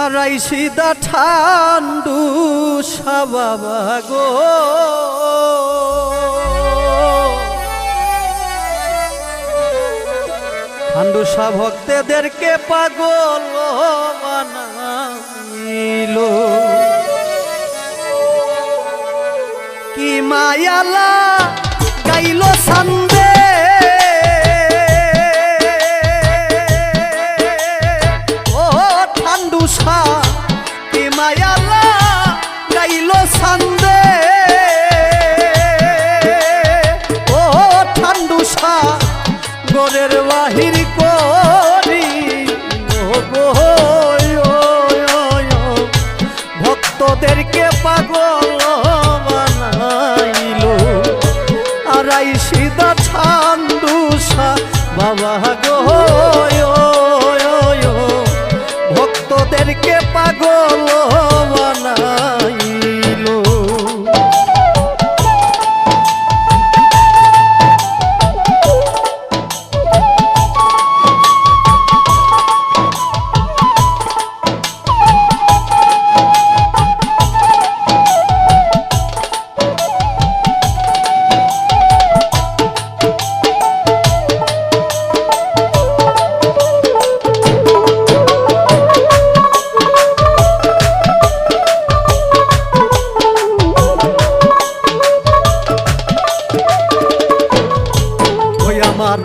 আরাই সিদা ঠান্ডু বাবা গো। ঠান্ডু সা ভক্তদেরকে পাগল বানাইল। কি মায়ালা গাইল সান্দে ভক্তদেরকে পাগল বানাইল আরাই সিদা ছান্দুসা বাবা গো। আমার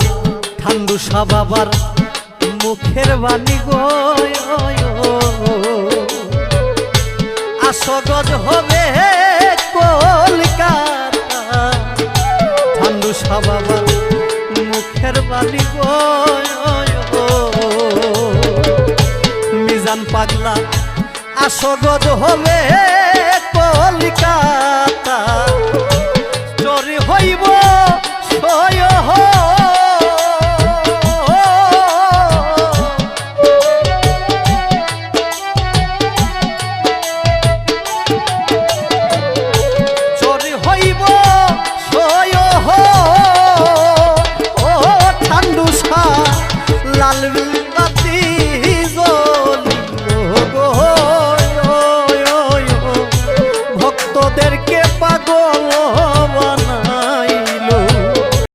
ঠান্ডু বাবার মুখের বাণী গো আসগজ হবে কলকাতা ঠান্ডু বাবার মুখের বাণী গো মিজান পাগলা আসগজ হবে কলকাতা তোদের